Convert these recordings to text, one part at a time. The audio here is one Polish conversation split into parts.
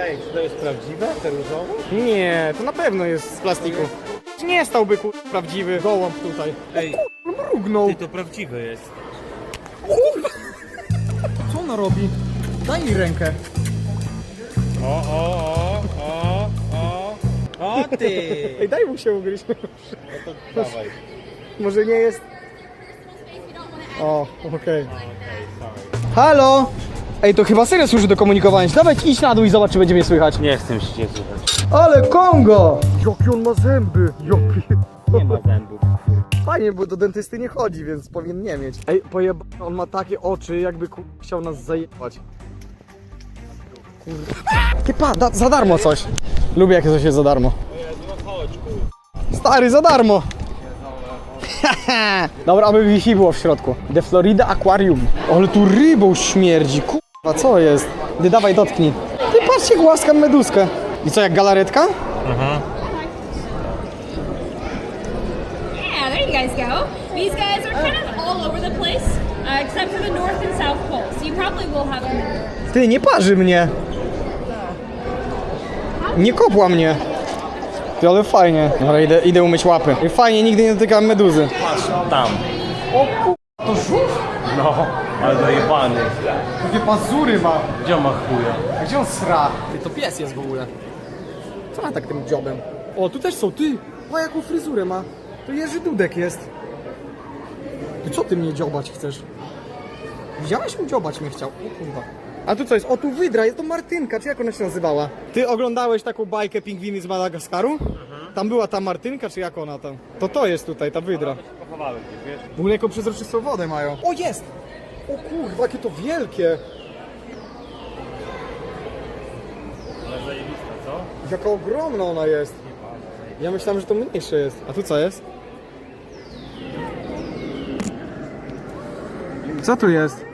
Ej, czy to jest prawdziwe, te różowe? Nie, to na pewno jest z plastiku. Nie stałby ku... prawdziwy gołąb tutaj. Ej, Mrugnął. ty to prawdziwe jest. Co ona robi? Daj jej rękę. O, o, o, o, o. O ty! Ej, daj mu się ugryźć. No to dawaj. Może nie jest... O, okej. Halo! Ej, to chyba serio służy do komunikowania się. Dawaj, idź na dół i zobacz, czy będzie mnie słychać. Nie chcę się słuchać. Ale Kongo! Jaki on ma zęby! Jaki... Nie ma zębów. Fajnie, bo do dentysty nie chodzi, więc powinien nie mieć. Ej, pojeba... on ma takie oczy, jakby ku... chciał nas zajebać. Kurde. Ty pa, da, za darmo coś. Lubię jak coś jest za darmo. Chodź, kur... Stary, za darmo! Dobra, aby Wi-Fi było w środku. The Florida Aquarium. Ale tu rybą śmierdzi, kurwa, co jest? Ty dawaj, dotknij. Ty patrzcie, głaskam meduskę. I co, jak galaretka? Aha. Yeah, there you guys go. These guys are kind of all over the place, uh, except for the North and South Pole. So you probably will have them. Ty, nie parzy mnie. Nie kopła mnie. Ty, ale fajnie. Dobra, idę, idę umyć łapy. I fajnie, nigdy nie dotykałem meduzy. Patrz, tam. O ku... To żółw? No, ale zajebany. Takie pazury ma. Gdzie on ma chuja? Gdzie on sra? Ty, to pies jest w ogóle. Co ma tak tym dziobem? O, tu też są, ty! O, jaką fryzurę ma. To Jerzy Dudek jest. Ty co ty mnie dziobać chcesz? Widziałeś mu dziobać mnie chciał? O kurwa. A tu co jest? O, tu wydra, jest to Martynka, czy jak ona się nazywała? Ty oglądałeś taką bajkę Pingwiny z Madagaskaru? Tam była ta Martynka, czy jak ona tam? To to jest tutaj, ta wydra. Pochowały gdzieś, wiesz? W ogóle jaką przezroczystą wodę mają. O, jest! O kurwa, jakie to wielkie! Ale zajebista, co? Jaka ogromna ona jest. Ja myślałem, że to mniejsze jest. A tu co jest? Co tu jest?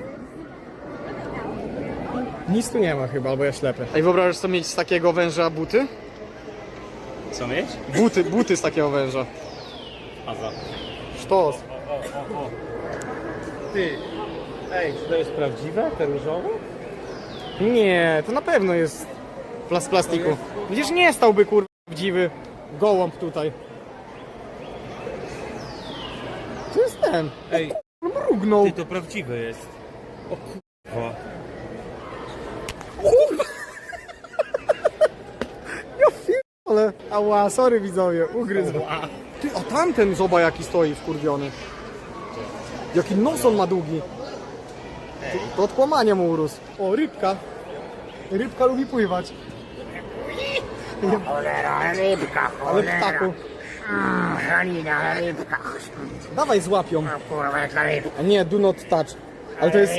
Nic tu nie ma chyba, albo ja ślepy. Ej, wyobrażasz sobie mieć z takiego węża buty? Co mieć? Buty, buty z takiego węża. Aza. Sztos. Ty. Ej, czy to jest prawdziwe, te różowe? Nie, to na pewno jest pla- z plastiku. Widzisz, nie stałby kurwa prawdziwy gołąb tutaj. To jest ten. Ej, Mrugnął. ty to prawdziwe jest. O kurwa. Ale, ała, sorry widzowie, ugryzł. Ty, a tamten zoba jaki stoi wkurwiony. Jaki nos on ma długi. To od kłamania mu urósł. O, rybka. Rybka lubi pływać. Cholera, rybka, Ale cholera. ptaku. Mm, Halina, rybka. Dawaj złapią. Kurwa, jaka rybka. A nie, do not touch. Ale to jest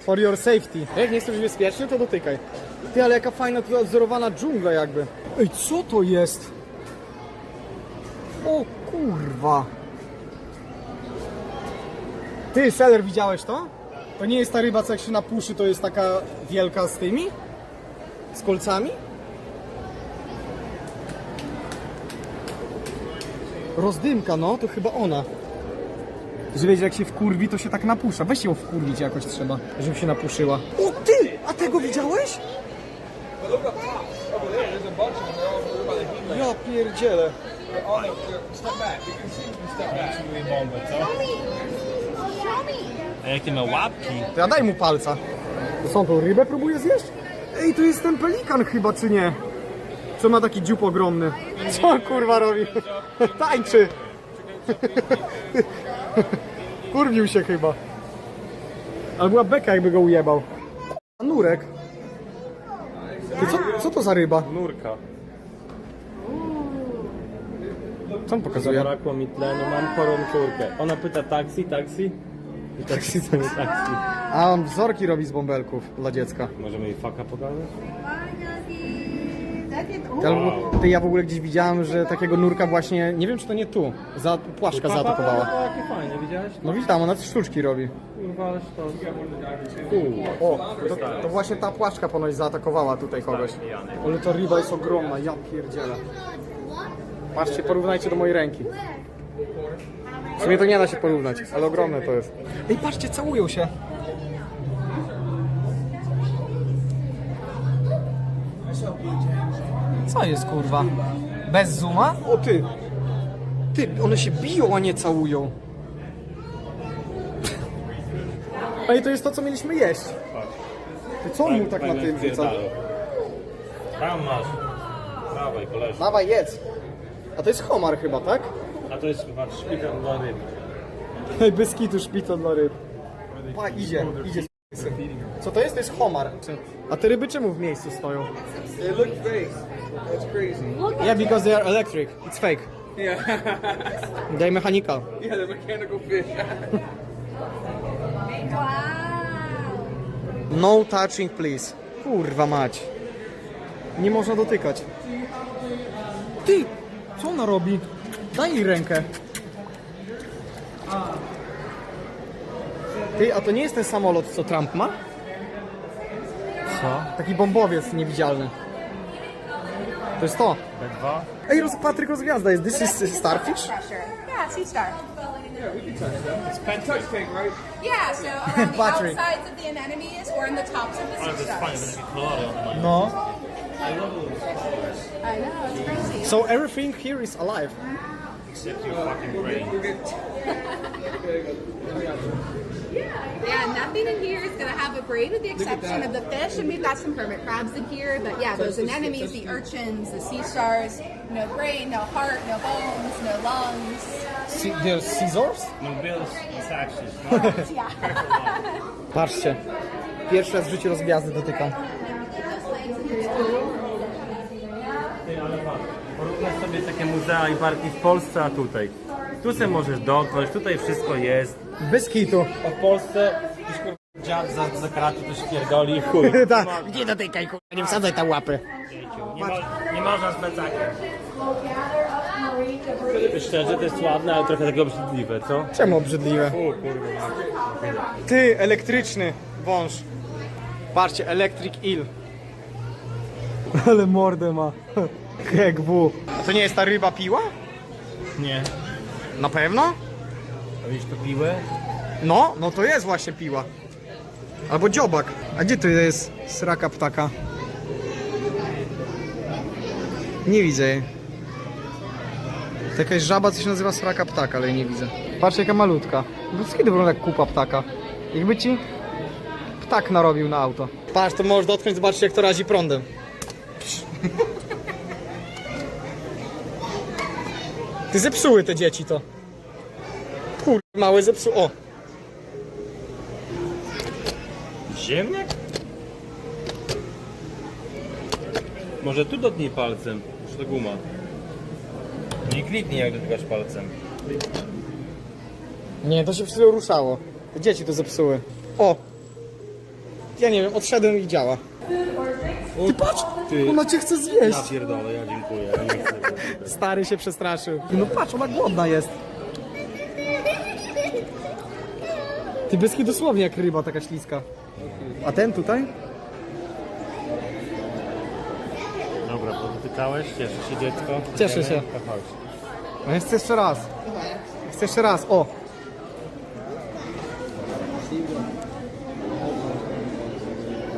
for your safety. Jak nie chcesz bezpiecznie, to dotykaj. Ty, ale jaka fajna tu odzorowana dżungla jakby. Ej, co to jest? O kurwa. Ty, seller, widziałeś to? To nie jest ta ryba, co jak się napuszy, to jest taka wielka z tymi? Z kolcami? Rozdymka, no, to chyba ona. Że wiecie, jak się wkurwi, to się tak napusza. Weź ją wkurwić jakoś trzeba, żeby się napuszyła. O ty! A tego widziałeś? Ja pierdzielę. Czuję bombę, co? A jakie ma łapki? To ja daj mu palca. To są tą rybę próbuje zjeść? Ej, to jest ten pelikan chyba, czy nie? Co ma taki dziób ogromny? Co on kurwa robi? Tańczy! Kurwił się chyba. Ale była beka, jakby go ujebał. A nurek? Ty, co, co to za ryba? Nurka. Co on pokazuje? Zabrakło mi tlenu, mam chorą córkę. Ona pyta taksi, taksi? Taksi sobie taksi. A on wzorki robi z bąbelków dla dziecka. Możemy jej faka pokazać? Albo, ty, ja w ogóle gdzieś widziałem, że takiego nurka właśnie, nie wiem czy to nie tu, za płaszczka zaatakowała. O, jakie fajne, widziałeś? No widziałem, ona sztuczki robi. Kurwa, to... O, to, to właśnie ta płaszczka ponoć zaatakowała tutaj kogoś. Ale ta ryba jest ogromna, ja pierdzielę. Patrzcie, porównajcie do mojej ręki. W sumie to nie da się porównać, ale ogromne to jest. Ej, patrzcie, całują się. Co jest kurwa? Bez zooma? O ty! Ty, one się biją, a nie całują. Ej, to jest to, co mieliśmy jeść. Ty co on mu tak na tym rzuca? Tam masz. Dawaj, koleżko. Dawaj, jedz. A to jest homar chyba, tak? A to jest chyba szpital dla ryb. Ej, bez kitu szpital dla ryb. Pa, idzie, idzie. Co to jest? To jest homar. A te ryby czemu w miejscu stoją? They look fake. That's crazy. Yeah, because they are electric. It's fake. Yeah. They mechanical. yeah, the mechanical fish. No touching, please. Kurwa mać. Nie można dotykać. Ty! Co ona robi? Daj jej rękę. Ty, a to nie jest ten samolot, co Trump ma? Co? Taki bombowiec niewidzialny. To jest to. B2? Ej, roz, Patryk rozgwiazda jest. This is starfish? Yeah, sea star. Yeah, so around the Battery. outsides of the anemones or on the tops of the sea stars. No. I know, it's crazy. So everything here is alive. Except your fucking brain. Yeah, nothing in here is going to have a brain with the exception of the fish, and we've got some hermit crabs in here. But yeah, those anemones, the urchins, the sea stars, no brain, no heart, no bones, no lungs. See, there's scissors? No bills, it's actions. Yeah. Patrzcie. Pierwszy raz w życiu rozgwiazdy dotykam. Sobie takie muzea i parki w Polsce, a tutaj. Tu se możesz dotknąć, tutaj wszystko jest. Bez kitu. A w Polsce jakiś kurwa dziad za, za kraty to się pierdoli i chuj. Tak. Nie dotykaj, kurwa, nie wsadzaj tam łapy. Nie, mo nie można z plecakiem. Szczerze, to jest ładne, ale trochę takie obrzydliwe, co? Czemu obrzydliwe? O kurwa. Ty, elektryczny wąż. Patrzcie, Electric Eel. Ale mordę ma. Jak W. A to nie jest ta ryba piła? Nie. Na pewno? A widzisz tu piłę? No, no to jest właśnie piła. Albo dziobak. A gdzie tu jest sraka ptaka? Nie widzę jej. To jakaś żaba, co się nazywa sraka ptaka, ale jej nie widzę. Patrz jaka malutka. No kiedy wygląda jak kupa ptaka? Jakby ci ptak narobił na auto. Patrz, to możesz dotknąć, zobaczyć jak to razi prądem. Ty zepsuły te dzieci to. Kur... małe zepsuły. O! Ziemniak? Może tu dotknij palcem, już to guma. Nie kliknij jak dotykasz palcem. Nie, to się przed chwilą ruszało. Te dzieci to zepsuły. O! Ja nie wiem, odszedłem i działa. Ty patrz! Ty. Ona cię chce zjeść! Ja pierdolę, ja dziękuję. Ja nie chcę. Stary się przestraszył. No patrz, ona głodna jest. Ty byski dosłownie jak ryba taka śliska. A ten tutaj? Dobra, podotykałeś? Cieszy się dziecko? Cieszę się. To chodź. No jeszcze raz. Chcę jeszcze raz, o!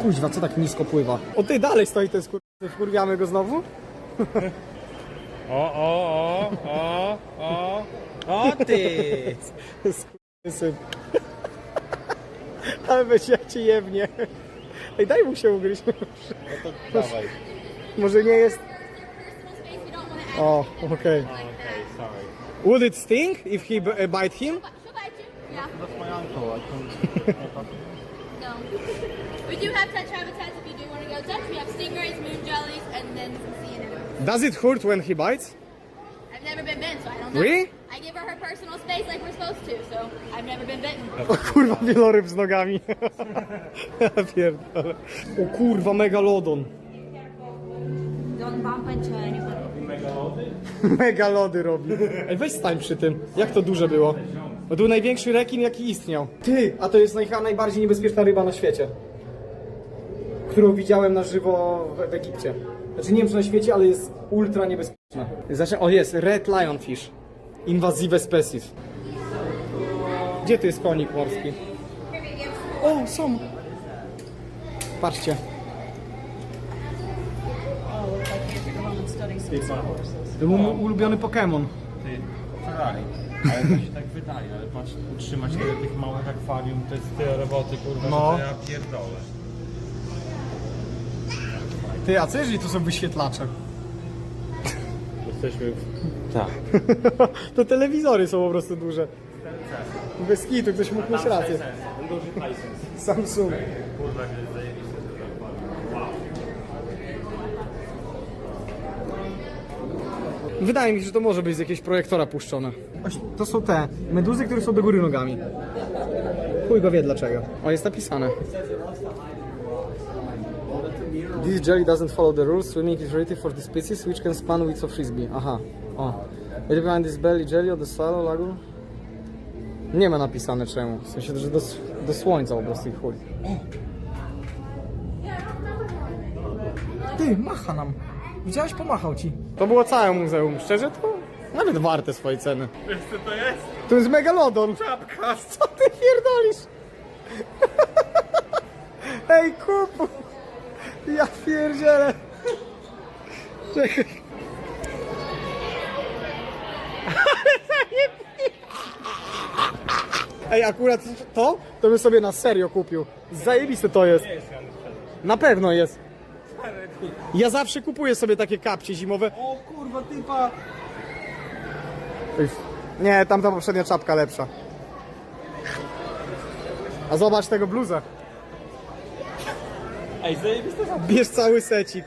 Kuźwa, co tak nisko pływa? O ty dalej stoi ten skur... Wkurwiamy go znowu? O, o, o, o, o. O ty! Skurwysyn. Ale weź jak cię jebnie. Ej, daj mu się ugryźć. No to dawaj. Może nie jest... O, okej. Okej, sorry. Would it sting if he b- uh, bite him? Yeah. That's my uncle. I can... No. We do have touch habitats if you do want to go touch. We have stingrays, moon jellies, and then some sea anemones. Does it hurt when he bites? I've never been bitten, so I don't know. Really? I give her her personal space like we're supposed to, so I've never been bitten. O kurwa, wieloryb z nogami. Ja pierdolę. O kurwa, megalodon. Don't bump into anybody. Mega lody robi. Ej, weź stań przy tym. Jak to duże było? To był największy rekin, jaki istniał. Ty, a to jest naj, najbardziej niebezpieczna ryba na świecie. Którą widziałem na żywo w, w Egipcie. Znaczy nie wiem czy na świecie, ale jest ultra niebezpieczna. Znaczy, o jest, red lionfish. Invasive species. Gdzie tu jest konik morski? O, są. Patrzcie. To był mój ulubiony Pokémon. Ty, Ferrari. Ale to się tak wydaje, ale patrz, utrzymać tych małych akwarium, to jest tyle roboty, kurwa, No. że to ja pierdolę. Ty, a co jeżeli to są wyświetlacze? Jesteśmy w... Tak. to telewizory są po prostu duże. Bez kitu, ktoś mógł mieć rację. Duży. Samsung. Kurwa, jak jest. Wow. Wydaje mi się, że to może być z jakiegoś projektora puszczone. To są te meduzy, które są do góry nogami. Chuj go wie dlaczego. O, jest napisane. This jelly doesn't follow the rules. Swimming is rated for the species which can span width of frisbee. Aha. O. It behind this belly jelly of the swallow lagoon. Nie ma napisane czemu. W sensie, że do, do słońca po prostu ich chuj. Ty, macha nam. Widziałeś? Pomachał ci. To było całe muzeum. Szczerze to nawet warte swojej ceny. Wiesz co to jest? To jest megalodon. Czapka. Co ty pierdolisz? Ej, kupu. Ja pierdzielę. Czekaj. Ej, akurat to, to bym sobie na serio kupił. Zajebiste to jest. Na pewno jest. Ja zawsze kupuję sobie takie kapcie zimowe. O kurwa, typa. Nie, tamta poprzednia czapka lepsza. A zobacz tego bluza. Ej, zajebiste za... Bierz cały secik.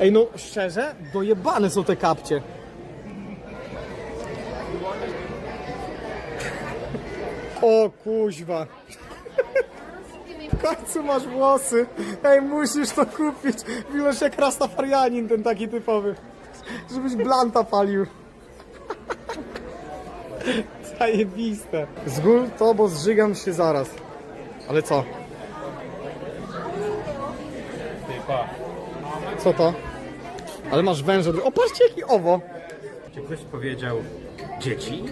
Ej, no szczerze, dojebane są te kapcie. O kuźwa. W końcu masz włosy. Ej, musisz to kupić. Miłość jak Rastafarianin ten taki typowy. Żebyś blanta palił. Zajebiste. Zgól to, bo zżygam się zaraz. Ale co? Typa. Co to? Ale masz węże. O, patrzcie jaki owo. Czy ktoś powiedział dzieci?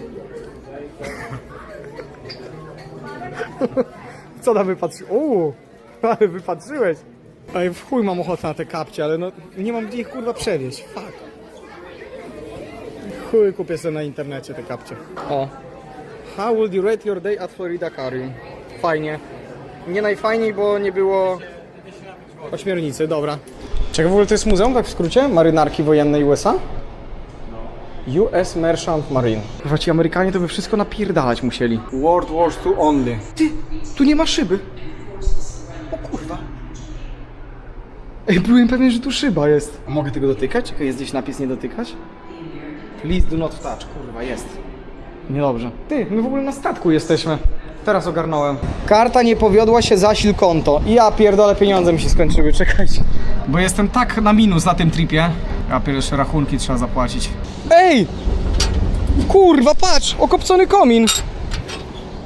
Co tam wypatrzyłeś? Uuu, ale wypatrzyłeś. Ej, w chuj mam ochotę na te kapcie, ale no nie mam gdzie ich kurwa przewieźć. Fuck. Chuj kupię sobie na internecie te kapcie. O. How would you rate your day at Florida Aquarium? Fajnie. Nie najfajniej, bo nie było ośmiornicy, dobra. Czego w ogóle to jest muzeum, tak w skrócie? Marynarki wojennej USA? US Merchant Marine. Kurwa, ci Amerykanie to by wszystko napierdalać musieli. World War II only. Ty, tu nie ma szyby. O kurwa. Ej, byłem pewien, że tu szyba jest. A mogę tego dotykać? Czekaj, jest gdzieś napis nie dotykać? Please do not touch. Kurwa, jest. Niedobrze. Ty, my w ogóle na statku jesteśmy. Teraz ogarnąłem. Karta nie powiodła się, zasil konto. Ja pierdolę, pieniądze mi się skończyły, czekajcie. Bo jestem tak na minus na tym tripie. Ja pierwsze rachunki trzeba zapłacić. Ej! Kurwa, patrz! Okopcony komin!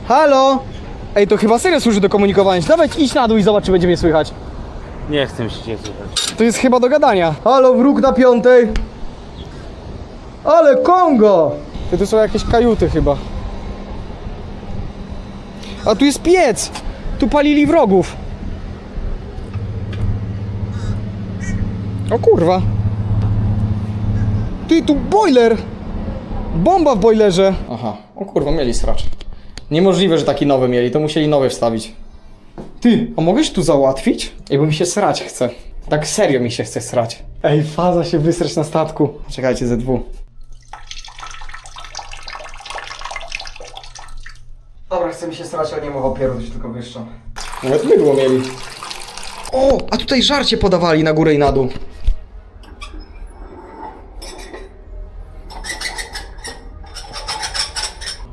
Halo! Ej, to chyba serio służy do komunikowania. się. Dawaj, idź na dół i zobacz, czy będzie mnie słychać. Nie chcę się cię słuchać. To jest chyba do gadania. Halo, wróg na piątej. Ale Kongo! Ty, tu są jakieś kajuty chyba. A tu jest piec! Tu palili wrogów. O kurwa. Ty, tu boiler! Bomba w boilerze! Aha, o kurwa, mieli stracz. Niemożliwe, że taki nowy mieli, to musieli nowe wstawić. Ty, a mogę się tu załatwić? Ej, bo mi się srać chce. Tak serio mi się chce srać. Ej, faza się wysrać na statku. Czekajcie, ZW. Dobra, chce mi się srać, ale nie mowa pierdolić, tylko wyższą. Nawet mydło mieli. O, a tutaj żarcie podawali na górę i na dół.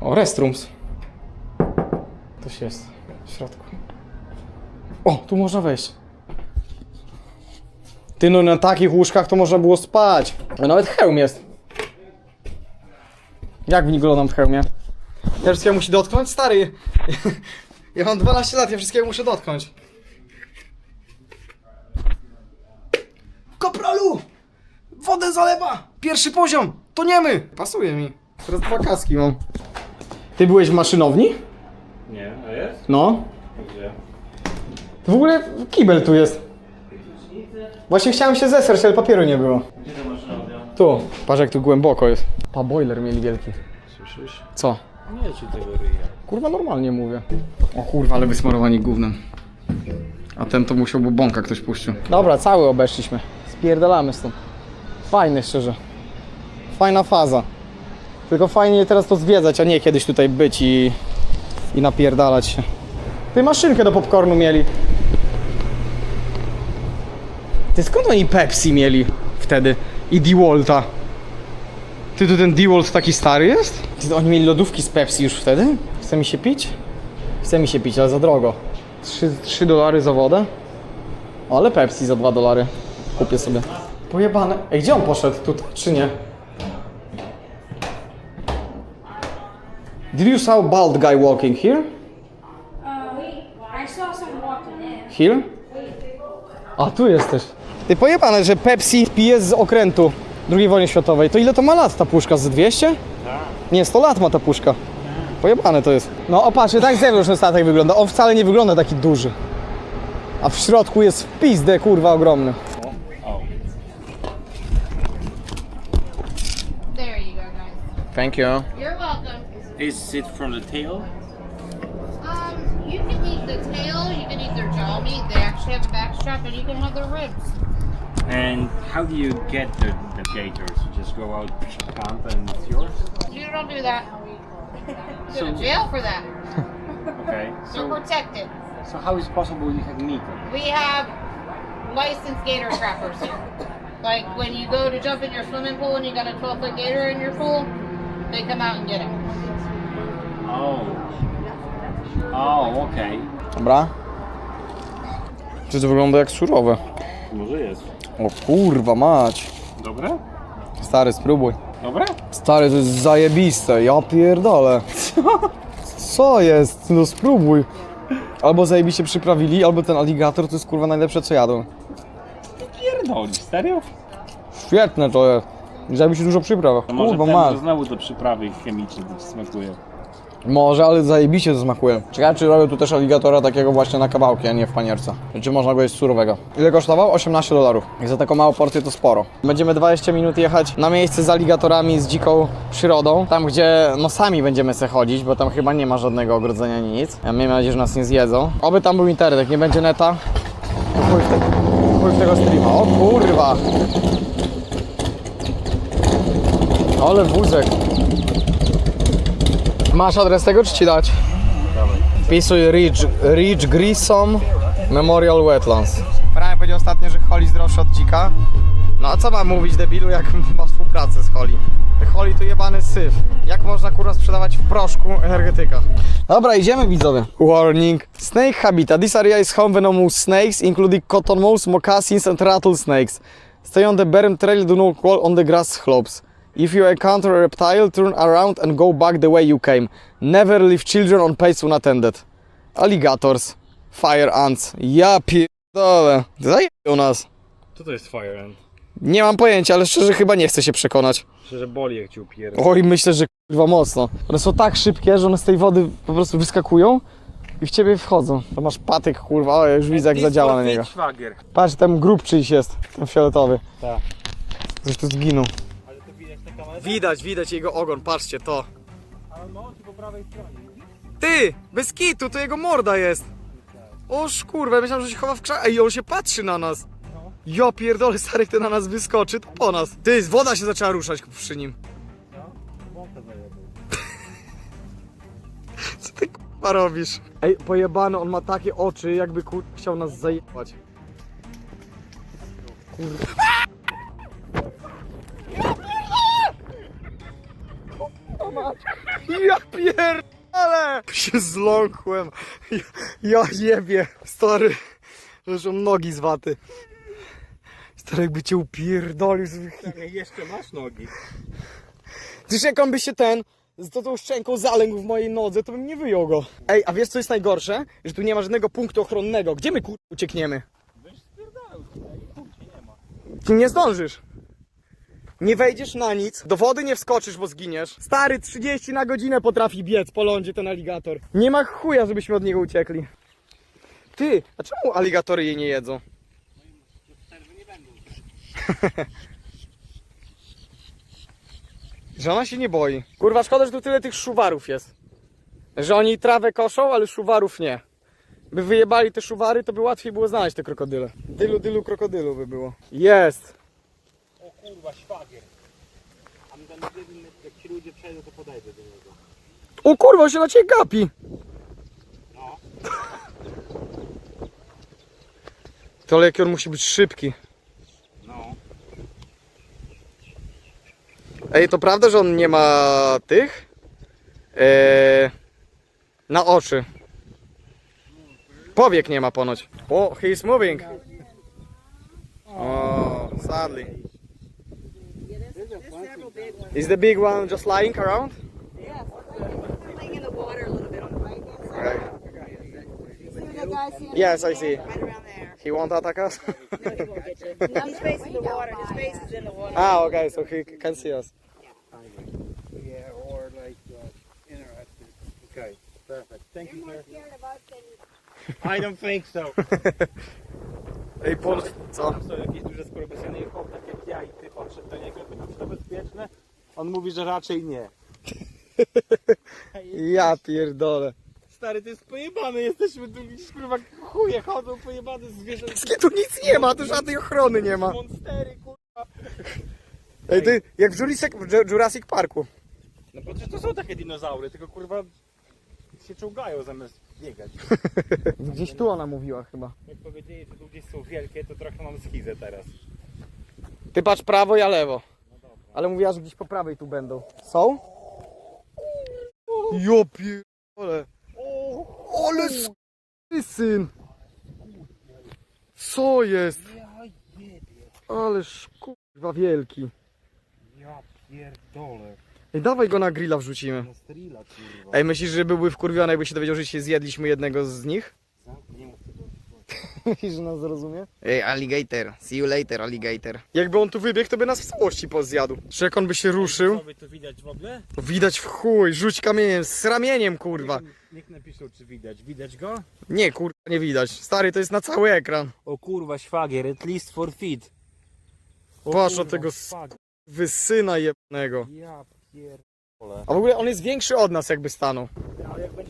O, restrooms. Coś jest w środku. O, tu można wejść. Ty no na takich łóżkach to można było spać. A nawet hełm jest. Jak w wyglądam w hełmie? Ja wszystkiego musi dotknąć? Stary. Ja mam 12 lat, ja wszystkiego muszę dotknąć. Kopralu! Wodę zalewa! Pierwszy poziom! To niemy! Pasuje mi. Teraz dwa kaski mam. Ty byłeś w maszynowni? Nie, a jest? No. Gdzie? W ogóle kibel tu jest. Właśnie chciałem się zesrać, ale papieru nie było. Gdzie to masz Tu, patrz jak tu głęboko jest. Pa, boiler mieli wielki. Słyszysz? Co? Nie ci tego ryja. Kurwa, normalnie mówię. O kurwa, ale wysmarowani gównem. A ten to musiałby bąka ktoś puścił. Dobra, cały obeszliśmy. Spierdalamy stąd. Fajny, szczerze. Fajna faza. Tylko fajnie teraz to zwiedzać, a nie kiedyś tutaj być i, i napierdalać się. Ty maszynkę do popcornu mieli. Ty skąd oni Pepsi mieli wtedy? I DeWalta. Ty tu ten DeWalt taki stary jest? Ty, oni mieli lodówki z Pepsi już wtedy? Chce mi się pić? Chce mi się pić, ale za drogo. 3, 3 dolary za wodę? Ale Pepsi za 2 dolary. Kupię sobie. Pojebane. Ej, gdzie on poszedł? Tutaj czy nie? Did you saw bald guy walking here? Here? A, tu jesteś. Ty pojebane, że Pepsi pije z okrętu II wojny światowej. To ile to ma lat ta puszka? Z 200? Nie, 100 lat ma ta puszka. Pojebane to jest. No o patrz, tak z zewnątrz ten statek wygląda. On wcale nie wygląda taki duży. A w środku jest w pizdę, kurwa, ogromny. There you go, guys. Thank you. You're welcome. Is it from the tail? Um, you can eat the tail, you can eat their jaw meat. They actually have a back strap, and you can have their ribs. And how do you get the, the gators? You just go out, hunt, and it's yours? You don't do that. You go to jail for that. Okay. They're So, protected. so how is possible you have meat? We have licensed gator trappers here. Like when you go to jump in your swimming pool and you got a 12 foot gator in your pool, they come out and get it. Oh. Oh, okay. Dobra. Czy to wygląda jak surowe? Może jest. O kurwa mać. Dobre? Stary, spróbuj. Dobre? Stary, to jest zajebiste, ja pierdolę. Co jest? No spróbuj. Albo zajebiście przyprawili, albo ten aligator to jest kurwa najlepsze co jadłem. Pierdolisz, serio? Świetne to jest. Zajebiście dużo przypraw. To może Kurwa ten, masz. to znowu do przyprawy chemicznej smakuje. Może, ale zajebiście to smakuje. Ciekawe czy robią tu też aligatora takiego właśnie na kawałki, a nie w panierce. Czy można go jeść surowego. Ile kosztował? 18 dolarów. I za taką małą porcję to sporo. Będziemy 20 minut jechać na miejsce z aligatorami, z dziką przyrodą. Tam gdzie no sami będziemy se chodzić, bo tam chyba nie ma żadnego ogrodzenia ani nic. Ja miejmy nadzieję, że nas nie zjedzą. Oby tam był internet, nie będzie neta. Chuj w, te, chuj w tego streama. O kurwa! Ale wózek. Masz adres tego, czy ci dać? Wpisuj Ridge, Ridge Grissom Memorial Wetlands. Franek powiedział ostatnio, że Holly zdrowszy od dzika. No a co mam mówić debilu, jak ma współpracę z Holly? Holly to jebany syf. Jak można kurwa sprzedawać w proszku energetyka? Dobra, idziemy widzowie. Warning. Snake habitat. This area is home venomous snakes, including cottonmouths, moccasins and rattlesnakes. Stay on the berm trail, do not crawl on the grass slopes. If you encounter a reptile, turn around and go back the way you came. Never leave children on pace unattended. Alligators. Fire ants. Ja pierdolę. Zajebią nas. Co to jest fire ant? Nie mam pojęcia, ale szczerze chyba nie chcę się przekonać. Szczerze boli jak ci upierdol. Oj, myślę, że kurwa mocno. One są tak szybkie, że one z tej wody po prostu wyskakują i w ciebie wchodzą. To masz patyk, kurwa, o, ja już widzę jak zadziała na niego. Szwagier. Patrz, tam grób czyjś jest, ten fioletowy. Tak. Tu zginął. Widać, widać jego ogon, patrzcie to. Ty, bez kitu, to jego morda jest. Oż kurwa, ja myślałem, że się chowa w krzakach. Ej, on się patrzy na nas. Ja pierdolę, stary, jak to na nas wyskoczy, to po nas. Ty, woda się zaczęła ruszać przy nim. Co ty kurwa robisz? Ej, pojebany, on ma takie oczy, jakby kur... chciał nas zajebać. Ja pierdolę! Się zląkłem. Ja, ja jebie. Stary. Leżą nogi z waty. Stary, jakby cię upierdolił z wych- Jeszcze masz nogi. Przecież jak on by się ten z tą, tą szczęką zalęgł w mojej nodze, to bym nie wyjął go. Ej, a wiesz co jest najgorsze? Że tu nie ma żadnego punktu ochronnego. Gdzie my kur... uciekniemy? Ty nie zdążysz. Nie wejdziesz na nic, do wody nie wskoczysz, bo zginiesz. Stary, 30 na godzinę potrafi biec po lądzie ten aligator. Nie ma chuja, żebyśmy od niego uciekli. Ty, a czemu aligatory jej nie jedzą? Że ona się nie boi. Kurwa, szkoda, że tu tyle tych szuwarów jest. Że oni trawę koszą, ale szuwarów nie. By wyjebali te szuwary, to by łatwiej było znaleźć te krokodyle. Dylu, dylu, krokodylu by było. Jest! O kurwa, szwagier. A my tam biegniemy, jak ci ludzie przejdą, to podejdę do niego. O kurwa, on się na ciebie gapi! No. To ale jaki on musi być szybki. No. Ej, to prawda, że on nie ma tych? Eee, na oczy. Powiek nie ma ponoć. O, he is moving. Oh, sadly. Is the big one just lying around? Playing in the water a little bit on the right hand side. Right. See that guy see Yes, I see. right around there. He won't attack us? No, he won't get you. He's facing the water. His face is in the water. ah, okay, so he can see us. Yeah, or like uh, interested. Okay, perfect. Thank you, sir. I don't think so. Ej, Pol... Co? Są jakieś duże skorpiony i chłop tak jak ja i ty podszedł do niego, pytam czy to bezpieczne? On mówi, że raczej nie. Ja pierdolę. Stary, to jest pojebane, jesteśmy tu gdzieś kurwa chuje chodzą pojebane zwierzę. Tu nic nie ma, tu żadnej ochrony nie ma. Monstery kurwa. Ej, ty, jak w Jurassic, w Jurassic Parku. No bo to są takie dinozaury, tylko kurwa się czołgają zamiast biegać. Gdzieś tu ona mówiła chyba. Jak powiedzieli, że tu gdzieś są wielkie, to trochę mam schizę teraz. Ty patrz prawo, ja lewo. Ale mówiła, że gdzieś po prawej tu będą. Są? Jo pierdolę. Ale syn. Co jest? Ale kurwa wielki. Ja pierdolę. Ej, dawaj go na grilla wrzucimy. No kurwa. Ej, myślisz, że byłby wkurwiony, jakby się dowiedział, że się zjedliśmy jednego z nich? Zamknij mu Myślisz, że nas zrozumie? Ej, alligator. See you later, alligator. Jakby on tu wybiegł, to by nas w całości pozjadł. Czy jak on by się ruszył? Sobie to widać w ogóle? To widać w chuj, rzuć kamieniem, z ramieniem, kurwa. Niech napiszą czy widać. Widać go? Nie, kurwa, nie widać. Stary, to jest na cały ekran. O kurwa, szwagier, at least for feet. O Patrz na kurwa, tego szwagier. Wysyna jebnego. Ja pierdolę. A w ogóle on jest większy od nas, jakby stanął. Ale jak będzie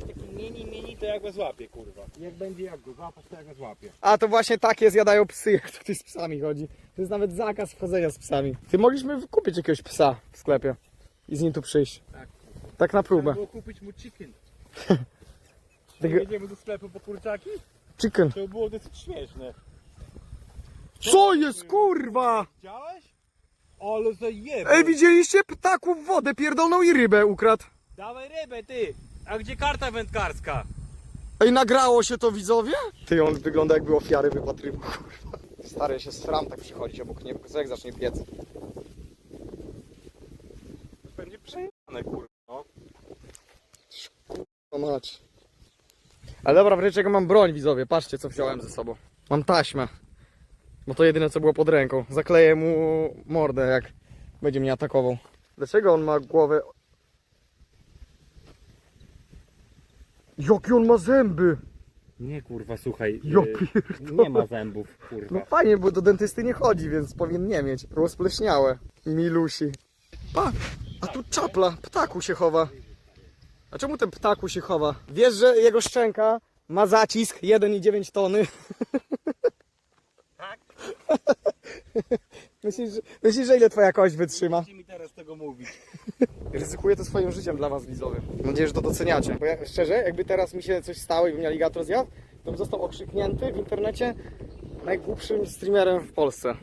to jak go złapie, kurwa. Jak będzie jak go złapać, to jak go złapie. A to właśnie takie zjadają psy, jak ktoś z psami chodzi. To jest nawet zakaz wchodzenia z psami. Ty mogliśmy kupić jakiegoś psa w sklepie i z nim tu przyjść. Tak na próbę. Było kupić mu chicken. Tego- Jedziemy do sklepu po kurczaki? Chicken. To było dosyć śmieszne. Co jest, kurwa? Widziałeś? Ale zajebał. Ej, widzieliście? Ptaku w wodę pierdolną i rybę ukradł. Dawaj rybę, ty! A gdzie karta wędkarska? Ej, nagrało się to widzowie? Ty, on wygląda jakby ofiary wypatrywał, kurwa. Stary, się sram tak przychodzić obok niego, co jak zacznie piec. Będzie przejebane, kurwa. No. O mać. Ale dobra, w razie czego mam broń, widzowie. Patrzcie, co wziąłem ze sobą. Mam taśmę. Bo to jedyne, co było pod ręką. Zakleję mu mordę, jak będzie mnie atakował. Dlaczego on ma głowę... Jakie on ma zęby! Nie kurwa, słuchaj. Ja y, nie ma zębów, kurwa. No fajnie, bo do dentysty nie chodzi, więc powinien nie mieć. Rozpleśniałe. Milusi. Pa, a tu czapla, ptaku się chowa. A czemu ten ptaku się chowa? Wiesz, że jego szczęka ma zacisk 1,9 tony? Tak? myślisz, że- myślisz, że ile twoja kość wytrzyma? Musicie mi teraz tego mówić. Ryzykuję to swoim życiem dla was, widzowie. Mam nadzieję, że to doceniacie. Bo ja, szczerze, jakby teraz mi się coś stało i bym aligator zjadł, to bym został okrzyknięty w internecie najgłupszym streamerem w Polsce.